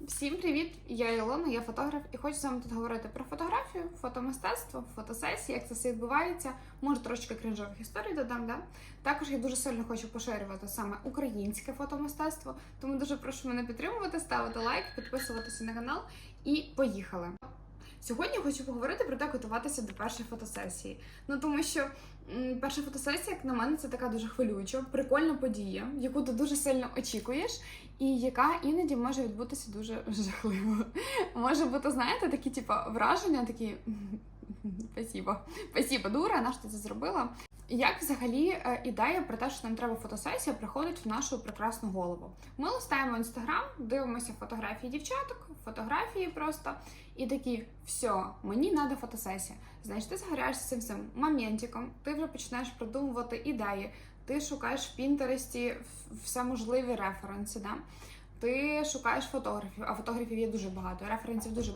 Всім привіт! Я Ілона, я фотограф і хочу з вами тут говорити про фотографію, фотомистецтво, фотосесії, як це все відбувається. Може трошки крінжових історій додам. Да? Також я дуже сильно хочу поширювати саме українське фотомистецтво, тому дуже прошу мене підтримувати, ставити лайк, підписуватися на канал і поїхали. Сьогодні хочу поговорити про те, готуватися до першої фотосесії. Ну тому що перша фотосесія, як на мене, це така дуже хвилююча, прикольна подія, яку ти дуже сильно очікуєш, і яка іноді може відбутися дуже жахливо. Може бути, знаєте, такі типу, враження, такі спасибо, спасибо, дура, на що ти це зробила. Як взагалі е, ідея про те, що нам треба фотосесія, приходить в нашу прекрасну голову? Ми листаємо інстаграм, дивимося фотографії дівчаток, фотографії просто, і такі, все, мені треба фотосесія. Значить, ти загоряєшся цим цим моментиком, ти вже починаєш продумувати ідеї, ти шукаєш в Пінтересті все можливі референси. Да? Ти шукаєш фотографів, а фотографів є дуже багато, референсів дуже.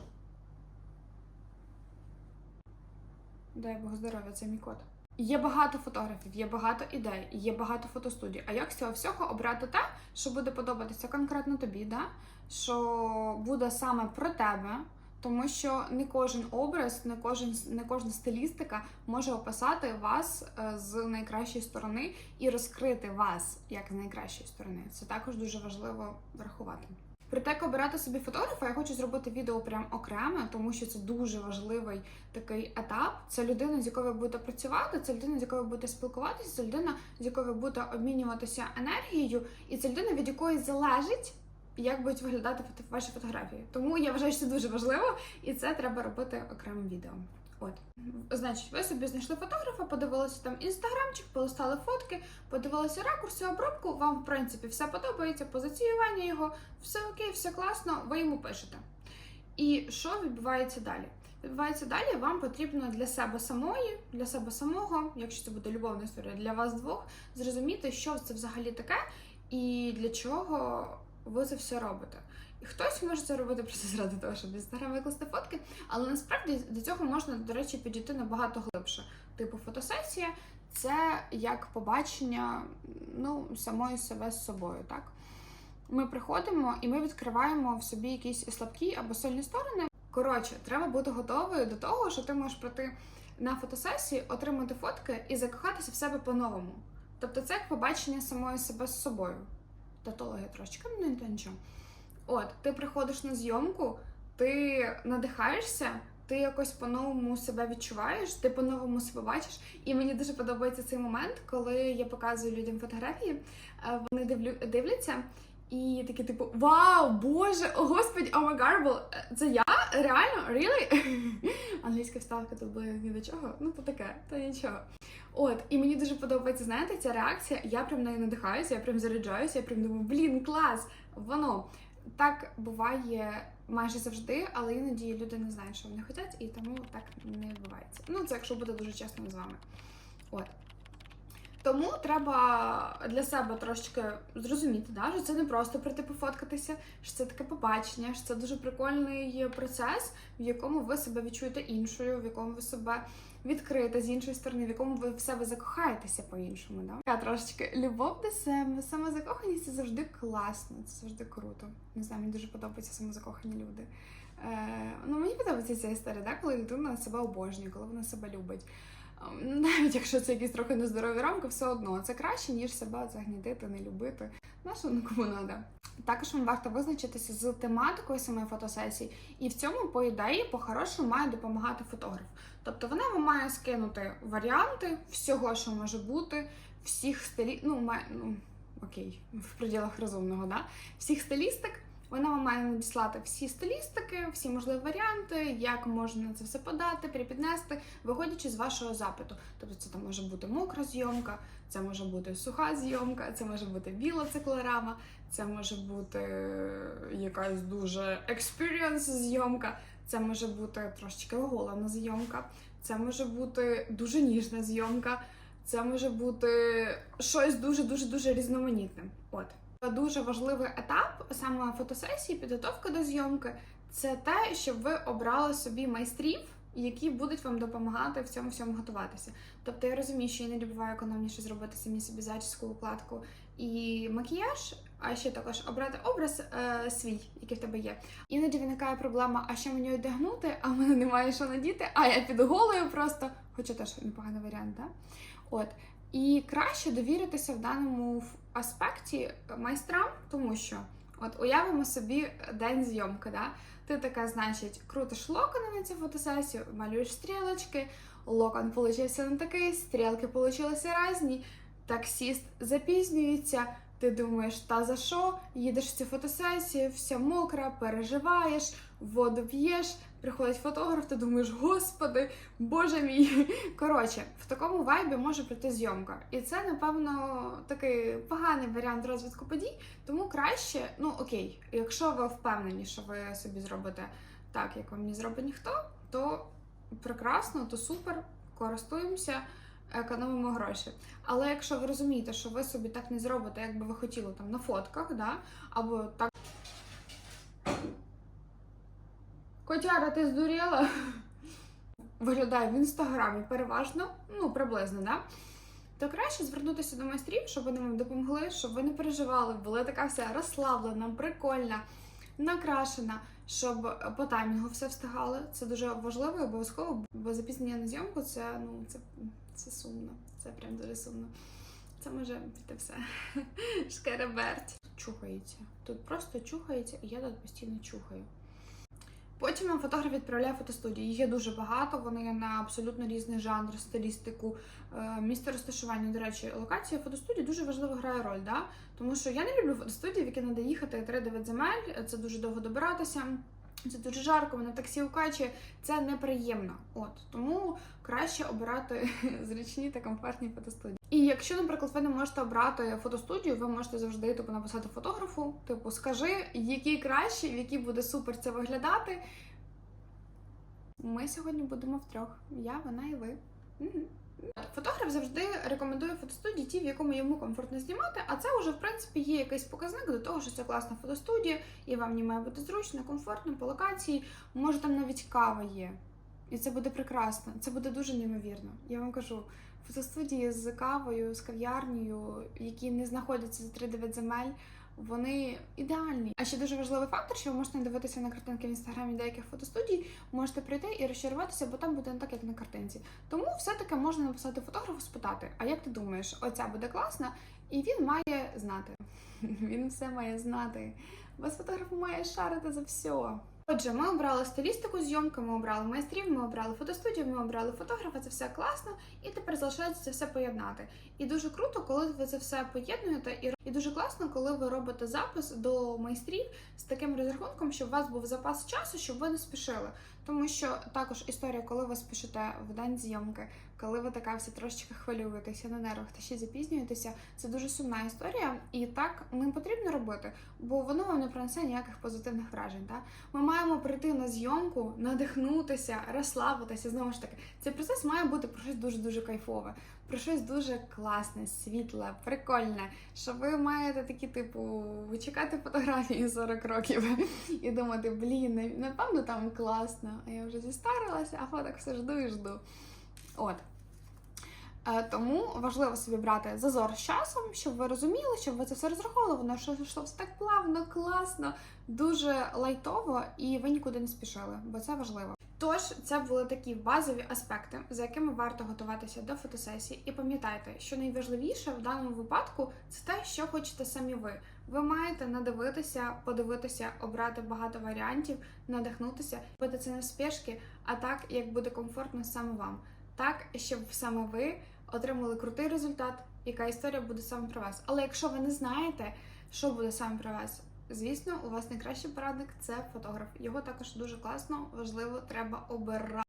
Дай Бог здоров'я, це мій кот. Є багато фотографів, є багато ідей, є багато фотостудій. А як з цього всього обрати те, що буде подобатися конкретно тобі, да? що буде саме про тебе, тому що не кожен образ, не кожен не кожна стилістика може описати вас е, з найкращої сторони і розкрити вас як з найкращої сторони. Це також дуже важливо врахувати. Про те, як обирати собі фотографа, я хочу зробити відео прям окремо, тому що це дуже важливий такий етап. Це людина, з якою ви будете працювати, це людина, з якою ви будете спілкуватися, це людина, з якою ви будете обмінюватися енергією, і це людина, від якої залежить. Як будуть виглядати ваші фотографії. Тому я вважаю, що це дуже важливо, і це треба робити окремим відео. От, значить, ви собі знайшли фотографа, подивилися там інстаграмчик, полистали фотки, подивилися ракурси, обробку. Вам, в принципі, все подобається, позиціювання його, все окей, все класно, ви йому пишете. І що відбувається далі? Відбувається далі, вам потрібно для себе самої, для себе самого, якщо це буде любовна історія, для вас двох, зрозуміти, що це взагалі таке і для чого ви це все робите. І хтось може це робити просто заради того, щоб в інстаграм викласти фотки, але насправді до цього можна, до речі, підійти набагато глибше. Типу, фотосесія це як побачення ну, самої себе з собою, так? Ми приходимо і ми відкриваємо в собі якісь слабкі або сильні сторони. Коротше, треба бути готовою до того, що ти можеш прийти на фотосесії, отримати фотки і закохатися в себе по-новому. Тобто це як побачення самої себе з собою. Татологія трошечки, ну то нічого. От, ти приходиш на зйомку, ти надихаєшся, ти якось по-новому себе відчуваєш, ти по-новому себе бачиш. І мені дуже подобається цей момент, коли я показую людям фотографії, е, вони дивляться. І такі, типу, вау, боже, о господи, о гарбл, це я? Реально? Really? Англійська вставка тут буде ні до чого. Ну, то таке, то нічого. От, і мені дуже подобається, знаєте, ця реакція. Я прям нею надихаюся, я прям заряджаюся, я прям думаю, блін, клас, воно. Так буває майже завжди, але іноді люди не знають, що вони хочуть, і тому так не відбувається. Ну, це якщо буде дуже чесно з вами. От. Тому треба для себе трошечки зрозуміти, да, що це не просто прийти пофоткатися, що це таке побачення, що це дуже прикольний процес, в якому ви себе відчуєте іншою, в якому ви себе відкрите з іншої сторони, в якому ви в себе закохаєтеся по-іншому. Да? Така трошечки любов до себе, самозакоханість це завжди класно, це завжди круто. Не знаю, мені дуже подобаються самозакохані люди. Е, ну, мені подобається ця історія, да? коли людина себе обожнює, коли вона себе любить. Ем, Навіть якщо це якісь трохи нездорові рамки, все одно це краще, ніж себе загнітити, не любити. На ну, кому треба. Також вам варто визначитися з тематикою самої фотосесії, і в цьому, по ідеї, по-хорошому має допомагати фотограф. Тобто вона вам має скинути варіанти всього, що може бути, всіх стилі... ну, має... ну окей, в пределах розумного, да? всіх стилістик. Вона вам має надіслати всі стилістики, всі можливі варіанти, як можна це все подати, припіднести, виходячи з вашого запиту. Тобто це там може бути мокра зйомка, це може бути суха зйомка, це може бути біла циклорама, це може бути якась дуже experience зйомка, це може бути трошечки оголена зйомка, це може бути дуже ніжна зйомка, це може бути щось дуже дуже дуже різноманітне. От. Дуже важливий етап саме фотосесії, підготовка до зйомки це те, щоб ви обрали собі майстрів, які будуть вам допомагати в цьому всьому готуватися. Тобто я розумію, що іноді буває економніше зробити самі собі зачіску, укладку і макіяж, а ще також обрати образ е, свій, який в тебе є. Іноді виникає проблема, а що мені одягнути, а в мене немає що надіти, а я піду голою просто, хоча теж непоганий варіант, да? От. І краще довіритися в даному аспекті майстрам, тому що от уявимо собі день зйомки, да? Ти така, значить, крутиш локони на цю фотосесію, малюєш стрілочки, локон получився не такий, стрілки получилися різні, таксіст запізнюється. Ти думаєш, та за що? Їдеш в цю фотосесію, вся мокра, переживаєш, воду п'єш, приходить фотограф, ти думаєш, господи, боже мій. Коротше, в такому вайбі може прийти зйомка. І це, напевно, такий поганий варіант розвитку подій. Тому краще, ну окей, якщо ви впевнені, що ви собі зробите так, як вам не зробить ніхто, то прекрасно, то супер, користуємося, економимо гроші. Але якщо ви розумієте, що ви собі так не зробите, як би ви хотіли там на фотках, да? або так. Котяра, ти здуріла? Виглядає в інстаграмі переважно, ну приблизно, да? То краще звернутися до майстрів, щоб вони вам допомогли, щоб ви не переживали, була така вся розслаблена, прикольна, накрашена, щоб по таймінгу все встигали. Це дуже важливо і обов'язково, бо запізнення на зйомку це ну це, це сумно. Це прям дуже сумно. Це може піти все. Шкереберть. Чухається. Тут просто чухається, і я тут постійно чухаю. Потім нам фотограф відправляє фотостудії. Їх є дуже багато, вони на абсолютно різний жанр, стилістику, е, місце розташування. До речі, локація фотостудії дуже важливо грає роль, да? тому що я не люблю фотостудії, в які треба їхати 3-9 земель, це дуже довго добиратися. Це дуже жарко, вона таксі укачує, це неприємно. От тому краще обирати зручні та комфортні фотостудії. І якщо, наприклад, ви не можете обрати фотостудію, ви можете завжди типу, написати фотографу, типу, скажи, який краще, в який буде супер це виглядати. Ми сьогодні будемо втрьох. Я, вона і ви. Завжди рекомендує фотостудії ті, в якому йому комфортно знімати, а це вже в принципі є якийсь показник до того, що це класна фотостудія, і вам не має бути зручно, комфортно по локації. Може там навіть кава є. І це буде прекрасно. Це буде дуже неймовірно. Я вам кажу, фотостудії з кавою, з кав'ярнею, які не знаходяться за 3-9 земель, вони ідеальні. А ще дуже важливий фактор, що ви можете не дивитися на картинки в інстаграмі деяких фотостудій, можете прийти і розчаруватися, бо там буде не так, як на картинці. Тому все-таки можна написати фотографу, спитати, а як ти думаєш, оця буде класна? І він має знати. Він все має знати. Бо фотограф має шарити за все. Отже, ми обрали стилістику зйомки, ми обрали майстрів, ми обрали фотостудію, ми обрали фотографа, це все класно, і тепер залишається це все поєднати. І дуже круто, коли ви це все поєднуєте, і, і дуже класно, коли ви робите запис до майстрів з таким розрахунком, щоб у вас був запас часу, щоб ви не спішили. Тому що також історія, коли ви спішите в день зйомки, коли ви така все трошечки хвилюєтеся на нервах та ще запізнюєтеся, це дуже сумна історія, і так не потрібно робити, бо воно вам не принесе ніяких позитивних вражень. Так? Ми маємо прийти на зйомку, надихнутися, розслабитися. Знову ж таки, цей процес має бути про щось дуже дуже кайфове, про щось дуже класне, світле, прикольне. Що ви маєте такі, типу, чекати фотографії 40 років і думати, блін, напевно там класно. А я вже зістарилася, а фоток все жду і жду. От. Е, Тому важливо собі брати зазор з часом, щоб ви розуміли, щоб ви це все розраховували, що йшло все так плавно, класно, дуже лайтово, і ви нікуди не спішили, бо це важливо. Тож, це були такі базові аспекти, за якими варто готуватися до фотосесії. І пам'ятайте, що найважливіше в даному випадку це те, що хочете самі ви. Ви маєте надивитися, подивитися, обрати багато варіантів, надихнутися, робити це не в а так, як буде комфортно саме вам. Так, щоб саме ви отримали крутий результат, яка історія буде саме про вас. Але якщо ви не знаєте, що буде саме про вас, звісно, у вас найкращий порадник це фотограф. Його також дуже класно, важливо, треба обирати.